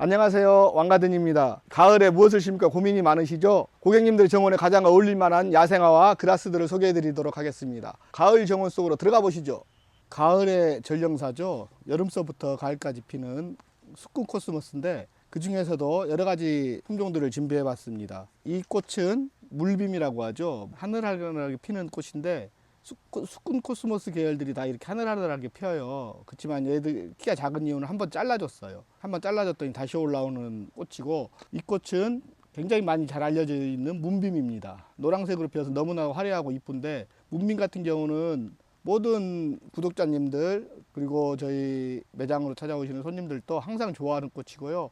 안녕하세요. 왕가든입니다. 가을에 무엇을 심을까 고민이 많으시죠? 고객님들 정원에 가장 어울릴 만한 야생화와 그라스들을 소개해 드리도록 하겠습니다. 가을 정원 속으로 들어가 보시죠. 가을의 전령사죠. 여름서부터 가을까지 피는 수꾼 코스모스인데 그 중에서도 여러 가지 품종들을 준비해 봤습니다. 이 꽃은 물빔이라고 하죠. 하늘하늘하게 피는 꽃인데 수꾼, 코스모스 계열들이 다 이렇게 하늘하늘하게 펴요. 그렇지만 얘들 키가 작은 이유는 한번 잘라줬어요. 한번 잘라줬더니 다시 올라오는 꽃이고 이 꽃은 굉장히 많이 잘 알려져 있는 문빔입니다. 노란색으로 피어서 너무나 화려하고 이쁜데 문빔 같은 경우는 모든 구독자님들 그리고 저희 매장으로 찾아오시는 손님들도 항상 좋아하는 꽃이고요.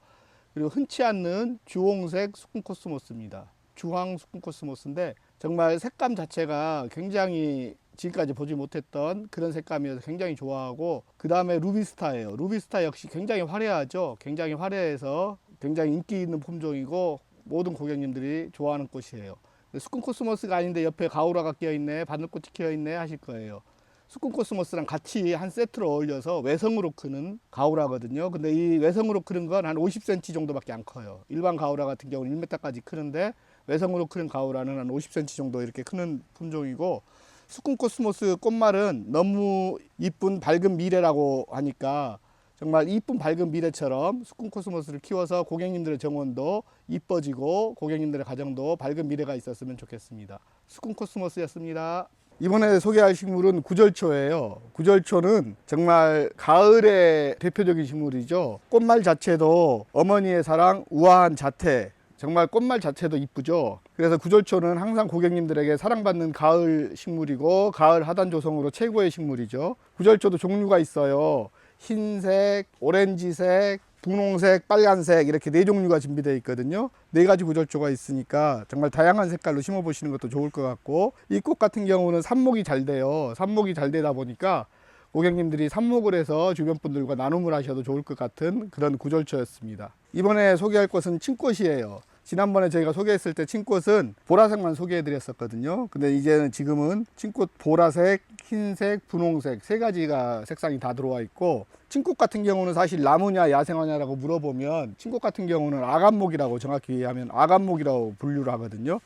그리고 흔치 않는 주홍색 수꾼 코스모스입니다. 주황 수꾼 코스모스인데 정말 색감 자체가 굉장히 지금까지 보지 못했던 그런 색감이어서 굉장히 좋아하고 그 다음에 루비스타예요. 루비스타 역시 굉장히 화려하죠. 굉장히 화려해서 굉장히 인기 있는 품종이고 모든 고객님들이 좋아하는 꽃이에요. 수꾼 코스모스가 아닌데 옆에 가오라가 끼어 있네, 바늘꽃이 끼어 있네 하실 거예요. 수꾼 코스모스랑 같이 한 세트로 어울려서 외성으로 크는 가오라거든요. 근데 이 외성으로 크는 건 한 50cm 정도밖에 안 커요. 일반 가오라 같은 경우는 1m까지 크는데 외성으로 크는 가오라는 한 50cm 정도 이렇게 크는 품종이고 수꾼 코스모스 꽃말은 너무 이쁜 밝은 미래라고 하니까 정말 이쁜 밝은 미래처럼 수꾼 코스모스를 키워서 고객님들의 정원도 이뻐지고 고객님들의 가정도 밝은 미래가 있었으면 좋겠습니다. 수꾼 코스모스였습니다. 이번에 소개할 식물은 구절초예요. 구절초는 정말 가을의 대표적인 식물이죠. 꽃말 자체도 어머니의 사랑, 우아한 자태, 정말 꽃말 자체도 이쁘죠. 그래서 구절초는 항상 고객님들에게 사랑받는 가을 식물이고 가을 하단 조성으로 최고의 식물이죠. 구절초도 종류가 있어요. 흰색, 오렌지색, 분홍색, 빨간색 이렇게 네 종류가 준비되어 있거든요. 네 가지 구절초가 있으니까 정말 다양한 색깔로 심어 보시는 것도 좋을 것 같고 이 꽃 같은 경우는 삽목이 잘 돼요. 삽목이 잘 되다 보니까 고객님들이 삽목을 해서 주변 분들과 나눔을 하셔도 좋을 것 같은 그런 구절초였습니다. 이번에 소개할 꽃은 친꽃이에요. 지난번에 저희가 소개했을 때 친꽃은 보라색만 소개해 드렸었거든요. 근데 이제는 지금은 친꽃 보라색, 흰색, 분홍색 세 가지가 색상이 다 들어와 있고 친꽃 같은 경우는 사실 나무냐 야생화냐라고 물어보면 친꽃 같은 경우는 아간목이라고 정확히 하면 아간목이라고 분류를 하거든요.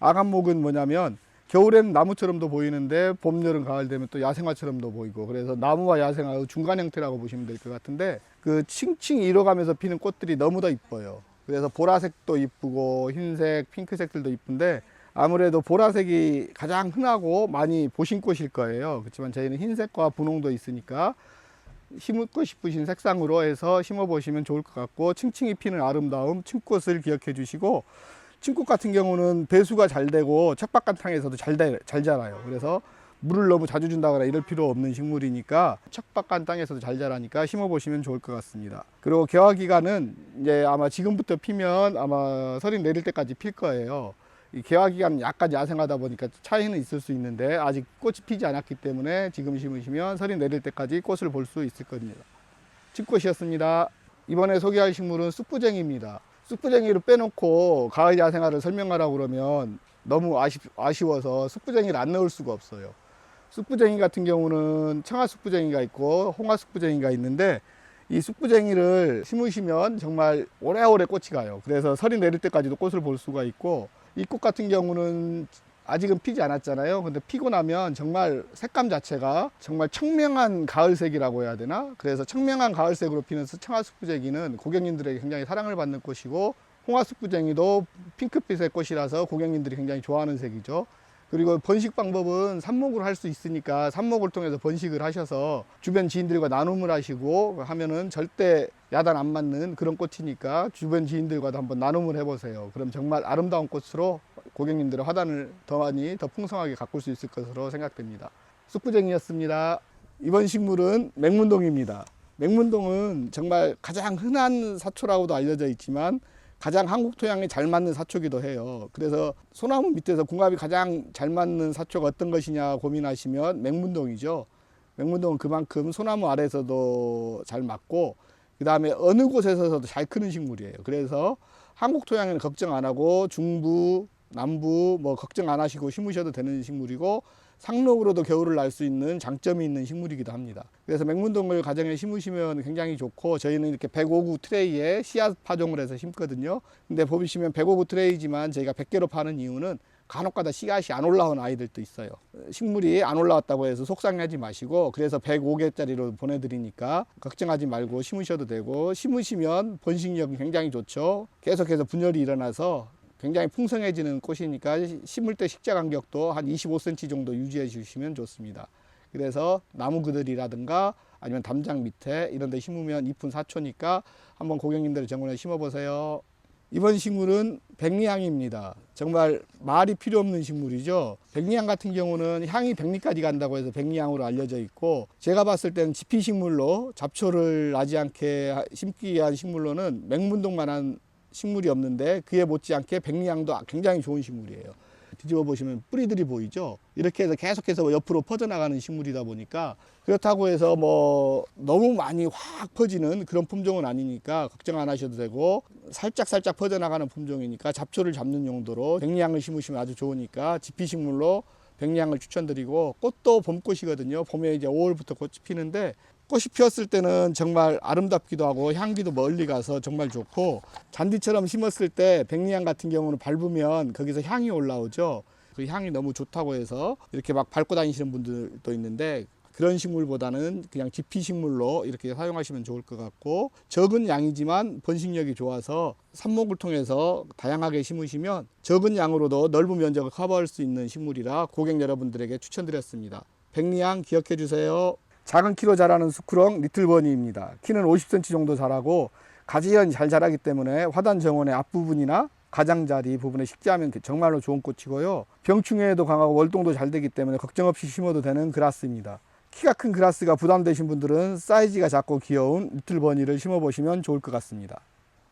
아간목은 뭐냐면 겨울엔 나무처럼도 보이는데 봄, 여름, 가을 되면 또 야생화처럼도 보이고 그래서 나무와 야생화의 중간 형태라고 보시면 될 것 같은데 그 층층 이뤄가면서 피는 꽃들이 너무나 이뻐요. 그래서 보라색도 이쁘고 흰색, 핑크색들도 이쁜데 아무래도 보라색이 가장 흔하고 많이 보신 꽃일 거예요. 그렇지만 저희는 흰색과 분홍도 있으니까 심고 싶으신 색상으로 해서 심어 보시면 좋을 것 같고 층층이 피는 아름다움 층꽃을 기억해 주시고 층꽃 같은 경우는 배수가 잘 되고 척박간탕에서도 잘, 돼- 잘 자라요. 그래서 물을 너무 자주 준다거나 이럴 필요 없는 식물이니까 척박한 땅에서도 잘 자라니까 심어 보시면 좋을 것 같습니다. 그리고 개화 기간은 이제 아마 지금부터 피면 아마 설이 내릴 때까지 필 거예요. 이 개화 기간은 약간 야생하다 보니까 차이는 있을 수 있는데 아직 꽃이 피지 않았기 때문에 지금 심으시면 설이 내릴 때까지 꽃을 볼 수 있을 겁니다. 칡꽃이었습니다. 이번에 소개할 식물은 쑥부쟁이입니다. 쑥부쟁이를 빼놓고 가을 야생화를 설명하라고 그러면 너무 아쉬, 아쉬워서 쑥부쟁이를 안 넣을 수가 없어요. 쑥부쟁이 같은 경우는 청아 쑥부쟁이가 있고 홍화 쑥부쟁이가 있는데 이 쑥부쟁이를 심으시면 정말 오래오래 꽃이 가요. 그래서 설이 내릴 때까지도 꽃을 볼 수가 있고 이 꽃 같은 경우는 아직은 피지 않았잖아요. 근데 피고 나면 정말 색감 자체가 정말 청명한 가을색이라고 해야 되나? 그래서 청명한 가을색으로 피는 청아쑥부쟁이는 고객님들에게 굉장히 사랑을 받는 꽃이고 홍화쑥부쟁이도 핑크빛의 꽃이라서 고객님들이 굉장히 좋아하는 색이죠. 그리고 번식 방법은 삽목을 할 수 있으니까 삽목을 통해서 번식을 하셔서 주변 지인들과 나눔을 하시고 하면은 절대 야단 안 맞는 그런 꽃이니까 주변 지인들과도 한번 나눔을 해보세요. 그럼 정말 아름다운 꽃으로 고객님들의 화단을 더 많이 더 풍성하게 가꿀 수 있을 것으로 생각됩니다. 쑥부쟁이였습니다. 이번 식물은 맹문동입니다. 맹문동은 정말 가장 흔한 사초라고도 알려져 있지만 가장 한국 토양에 잘 맞는 사초기도 해요. 그래서 소나무 밑에서 궁합이 가장 잘 맞는 사초가 어떤 것이냐 고민하시면 맹문동이죠. 맹문동은 그만큼 소나무 아래서도 잘 맞고 그 다음에 어느 곳에서도 잘 크는 식물이에요. 그래서 한국 토양에는 걱정 안 하고 중부, 남부 뭐 걱정 안 하시고 심으셔도 되는 식물이고 상록으로도 겨울을 날 수 있는 장점이 있는 식물이기도 합니다. 그래서 맹문동을 가정에 심으시면 굉장히 좋고 저희는 이렇게 105구 트레이에 씨앗 파종을 해서 심거든요. 근데 보시면 105구 트레이지만 저희가 100개로 파는 이유는 간혹가다 씨앗이 안 올라온 아이들도 있어요. 식물이 안 올라왔다고 해서 속상해하지 마시고 그래서 105개짜리로 보내드리니까 걱정하지 말고 심으셔도 되고 심으시면 번식력이 굉장히 좋죠. 계속해서 분열이 일어나서 굉장히 풍성해지는 꽃이니까 심을 때 식자 간격도 한 25cm 정도 유지해 주시면 좋습니다. 그래서 나무 그들이라든가 아니면 담장 밑에 이런 데 심으면 잎은 사초니까 한번 고객님들 정원에 심어 보세요. 이번 식물은 백리향입니다. 정말 말이 필요 없는 식물이죠. 백리향 같은 경우는 향이 백리까지 간다고 해서 백리향으로 알려져 있고 제가 봤을 때는 지피 식물로 잡초를 나지 않게 하- 심기 위한 식물로는 맹문동만한 식물이 없는데 그에 못지않게 백리향도 굉장히 좋은 식물이에요. 뒤집어 보시면 뿌리들이 보이죠. 이렇게 해서 계속해서 옆으로 퍼져나가는 식물이다 보니까 그렇다고 해서 뭐 너무 많이 확 퍼지는 그런 품종은 아니니까 걱정 안 하셔도 되고 살짝 살짝 퍼져나가는 품종이니까 잡초를 잡는 용도로 백리향을 심으시면 아주 좋으니까 지피식물로 백리향을 추천드리고 꽃도 봄꽃이거든요. 봄에 이제 5월부터 꽃이 피는데 꽃이 피었을 때는 정말 아름답기도 하고 향기도 멀리 가서 정말 좋고 잔디처럼 심었을 때 백리향 같은 경우는 밟으면 거기서 향이 올라오죠. 그 향이 너무 좋다고 해서 이렇게 막 밟고 다니시는 분들도 있는데 그런 식물보다는 그냥 지피식물로 이렇게 사용하시면 좋을 것 같고 적은 양이지만 번식력이 좋아서 삽목을 통해서 다양하게 심으시면 적은 양으로도 넓은 면적을 커버할 수 있는 식물이라 고객 여러분들에게 추천드렸습니다. 백리향 기억해 주세요. 작은 키로 자라는 수크롱 리틀버니입니다. 키는 50cm 정도 자라고 가지연이 잘 자라기 때문에 화단 정원의 앞부분이나 가장자리 부분에 식재하면 정말로 좋은 꽃이고요. 병충해에도 강하고 월동도 잘 되기 때문에 걱정 없이 심어도 되는 그라스입니다. 키가 큰 그라스가 부담되신 분들은 사이즈가 작고 귀여운 리틀버니를 심어보시면 좋을 것 같습니다.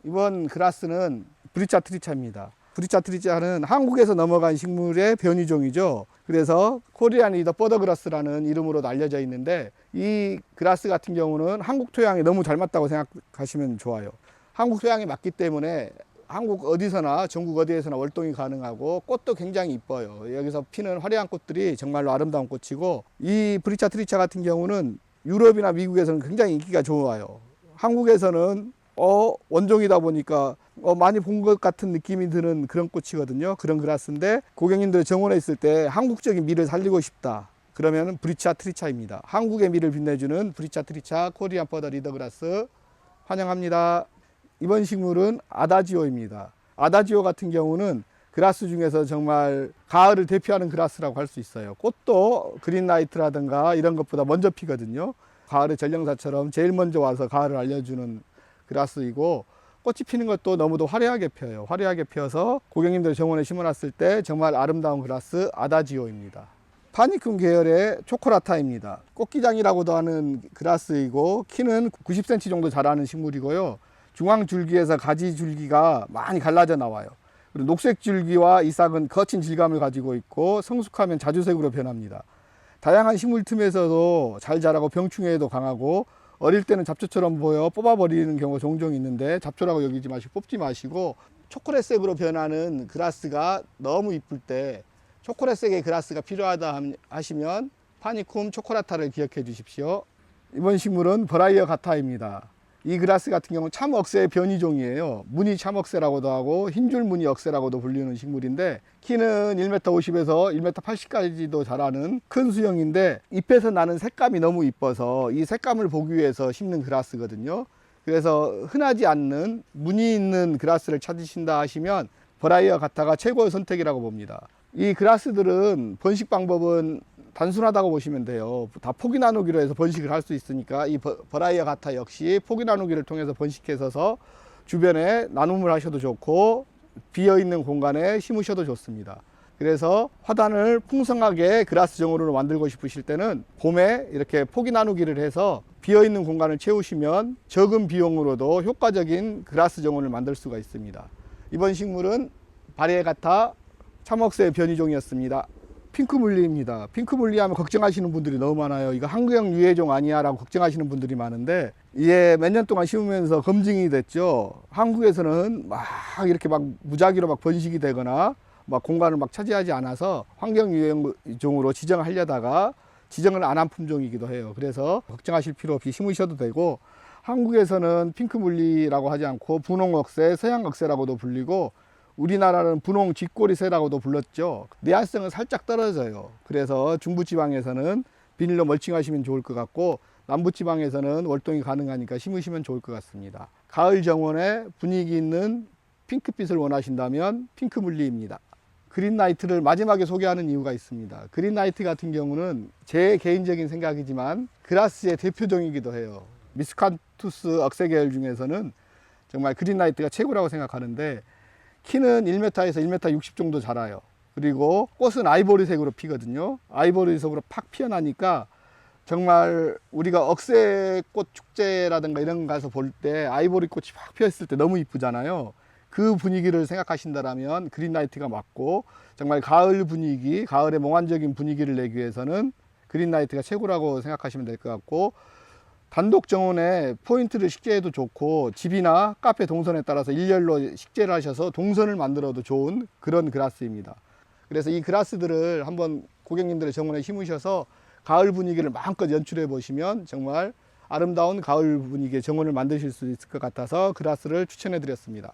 이번 그라스는 브리차 트리차입니다. 브리차 트리차는 한국에서 넘어간 식물의 변이종이죠. 그래서 코리안 리더 버더그라스라는 이름으로도 알려져 있는데 이 그라스 같은 경우는 한국 토양에 너무 잘 맞다고 생각하시면 좋아요. 한국 토양에 맞기 때문에 한국 어디서나 전국 어디에서나 월동이 가능하고 꽃도 굉장히 이뻐요. 여기서 피는 화려한 꽃들이 정말로 아름다운 꽃이고 이 브리차 트리차 같은 경우는 유럽이나 미국에서는 굉장히 인기가 좋아요. 한국에서는 어 원종이다 보니까 어, 많이 본 것 같은 느낌이 드는 그런 꽃이거든요. 그런 그라스인데 고객님들 정원에 있을 때 한국적인 미를 살리고 싶다. 그러면 브리차 트리차입니다. 한국의 미를 빛내주는 브리차 트리차 코리안 버더 리더그라스 환영합니다. 이번 식물은 아다지오입니다. 아다지오 같은 경우는 그라스 중에서 정말 가을을 대표하는 그라스라고 할 수 있어요. 꽃도 그린라이트라든가 이런 것보다 먼저 피거든요. 가을의 전령사처럼 제일 먼저 와서 가을을 알려주는 그라스이고 꽃이 피는 것도 너무도 화려하게 펴요. 화려하게 피어서 고객님들 정원에 심어놨을 때 정말 아름다운 그라스 아다지오입니다. 파니쿰 계열의 초코라타입니다. 꽃기장이라고도 하는 그라스이고 키는 90cm 정도 자라는 식물이고요. 중앙 줄기에서 가지 줄기가 많이 갈라져 나와요. 그리고 녹색 줄기와 이삭은 거친 질감을 가지고 있고 성숙하면 자주색으로 변합니다. 다양한 식물 틈에서도 잘 자라고 병충해에도 강하고 어릴 때는 잡초처럼 보여 뽑아버리는 경우가 종종 있는데 잡초라고 여기지 마시고 뽑지 마시고 초콜릿색으로 변하는 그라스가 너무 이쁠 때 초콜릿색의 그라스가 필요하다 함- 하시면 파니쿰 초코라타를 기억해 주십시오. 이번 식물은 버라이어 가타입니다. 이 그라스 같은 경우는 참억새의 변이종이에요. 무늬 참억새라고도 하고 흰줄 무늬 억새라고도 불리는 식물인데 키는 1m 50에서 1m 80까지도 자라는 큰 수형인데 잎에서 나는 색감이 너무 이뻐서 이 색감을 보기 위해서 심는 그라스거든요. 그래서 흔하지 않는 무늬 있는 그라스를 찾으신다 하시면 버라이어 가타가 최고의 선택이라고 봅니다. 이 그라스들은 번식 방법은 단순하다고 보시면 돼요. 다 포기 나누기로 해서 번식을 할 수 있으니까 이 버- 버라이어 가타 역시 포기 나누기를 통해서 번식해서 주변에 나눔을 하셔도 좋고 비어 있는 공간에 심으셔도 좋습니다. 그래서 화단을 풍성하게 그라스 정원으로 만들고 싶으실 때는 봄에 이렇게 포기 나누기를 해서 비어 있는 공간을 채우시면 적은 비용으로도 효과적인 그라스 정원을 만들 수가 있습니다. 이번 식물은 바리에가타 참억새의 변이종이었습니다. 핑크물리입니다. 핑크물리 하면 걱정하시는 분들이 너무 많아요. 이거 한국형 유해종 아니야 라고 걱정하시는 분들이 많은데 이게 몇 년 동안 심으면서 검증이 됐죠. 한국에서는 막 이렇게 막 무작위로 막 번식이 되거나 막 공간을 막 차지하지 않아서 환경 유해종으로 지정하려다가 지정을 안 한 품종이기도 해요. 그래서 걱정하실 필요 없이 심으셔도 되고 한국에서는 핑크물리라고 하지 않고 분홍억새, 서양억새라고도 불리고 우리나라는 분홍 쥐꼬리새라고도 불렀죠. 내한성은 살짝 떨어져요. 그래서 중부지방에서는 비닐로 멀칭하시면 좋을 것 같고 남부지방에서는 월동이 가능하니까 심으시면 좋을 것 같습니다. 가을 정원에 분위기 있는 핑크빛을 원하신다면 핑크물리입니다. 그린나이트를 마지막에 소개하는 이유가 있습니다. 그린나이트 같은 경우는 제 개인적인 생각이지만 그라스의 대표종이기도 해요. 미스칸투스 억새 계열 중에서는 정말 그린나이트가 최고라고 생각하는데 키는 1m에서 1m 60 정도 자라요. 그리고 꽃은 아이보리색으로 피거든요. 아이보리색으로 팍 피어나니까 정말 우리가 억새꽃 축제라든가 이런 거 가서 볼 때 아이보리 꽃이 팍 피었을 때 너무 이쁘잖아요. 그 분위기를 생각하신다면 그린라이트가 맞고 정말 가을 분위기, 가을의 몽환적인 분위기를 내기 위해서는 그린라이트가 최고라고 생각하시면 될 것 같고 단독 정원에 포인트를 식재해도 좋고 집이나 카페 동선에 따라서 일렬로 식재를 하셔서 동선을 만들어도 좋은 그런 그라스입니다. 그래서 이 그라스들을 한번 고객님들의 정원에 심으셔서 가을 분위기를 마음껏 연출해 보시면 정말 아름다운 가을 분위기의 정원을 만드실 수 있을 것 같아서 그라스를 추천해 드렸습니다.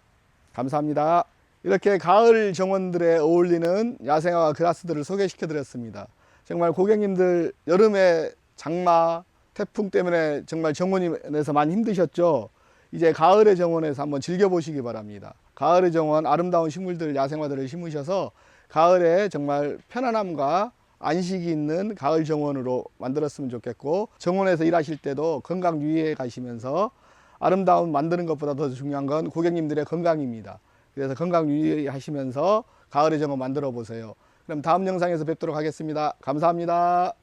감사합니다. 이렇게 가을 정원들에 어울리는 야생화와 그라스들을 소개시켜 드렸습니다. 정말 고객님들 여름에 장마, 태풍 때문에 정말 정원에서 많이 힘드셨죠? 이제 가을의 정원에서 한번 즐겨보시기 바랍니다. 가을의 정원 아름다운 식물들, 야생화들을 심으셔서 가을에 정말 편안함과 안식이 있는 가을 정원으로 만들었으면 좋겠고 정원에서 일하실 때도 건강 유의해 가시면서 아름다움 만드는 것보다 더 중요한 건 고객님들의 건강입니다. 그래서 건강 유의하시면서 가을의 정원 만들어 보세요. 그럼 다음 영상에서 뵙도록 하겠습니다. 감사합니다.